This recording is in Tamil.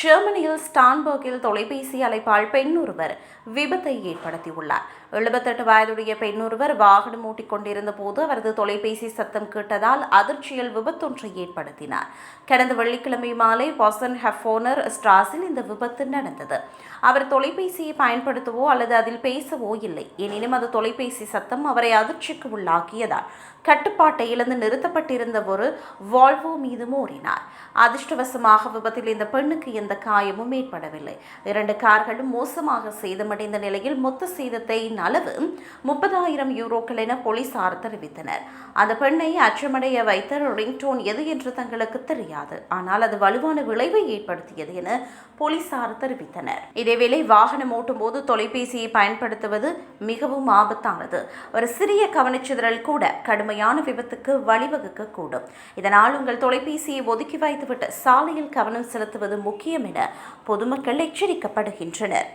ஜெர்மனியில் ஸ்டான்பர்கில் தொலைபேசி அழைப்பால் பெண் ஒருவர் விபத்தை ஏற்படுத்தியுள்ளார். எழுபத்தெட்டு வயதுடைய பெண் ஒருவர் வாகனம் ஓட்டிக் கொண்டிருந்த போது அவரது தொலைபேசி சத்தம் கேட்டதால் அதிர்ச்சியில் விபத்தொன்றை ஏற்படுத்தினார். கடந்த வெள்ளிக்கிழமை மாலை பாசன் ஹெஃபோனர் ஸ்ட்ராஸில் இந்த விபத்து நடந்தது. அவர் தொலைபேசியை பயன்படுத்தவோ அல்லது அதில் பேசவோ இல்லை. எனினும் அது தொலைபேசி சத்தம் அவரை அதிர்ச்சிக்கு உள்ளாக்கியதால் கட்டுப்பாட்டை இழந்து நிறுத்தப்பட்டிருந்த ஒரு வால்வோ மீது மோறினார் அதிர்ஷ்டவசமாக விபத்தில் இந்த பெண்ணுக்கு எந்த காயமும் ஏற்படவில்லை. இரண்டு கார்களும் மோசமாக சேதமடைந்த நிலையில் மொத்த சேதத்தின் அளவு முப்பதாயிரம் யூரோக்கள் என போலீசார் தெரிவித்தனர். அந்த பெண்ணை அச்சமடைய வைத்த ரிங்டோன் எது என்று தங்களுக்கு தெரியாது. ஆனால் அது வலுவான விளைவை ஏற்படுத்தியது என போலீசார் தெரிவித்தனர். இதேவேளை வாகனம் ஓட்டும் போது தொலைபேசியை பயன்படுத்துவது மிகவும் ஆபத்தானது. ஒரு சிறிய கவனச்சிதறல் கூட கடுமையான விபத்துக்கு வழிவகுக்க கூடும் இதனால் உங்கள் தொலைபேசியை ஒதுக்கி வைத்துவிட்டு சாலையில் கவனம் செலுத்துவது முக்கியம் என பொதுமக்கள் எச்சரிக்கப்படுகின்றனர்.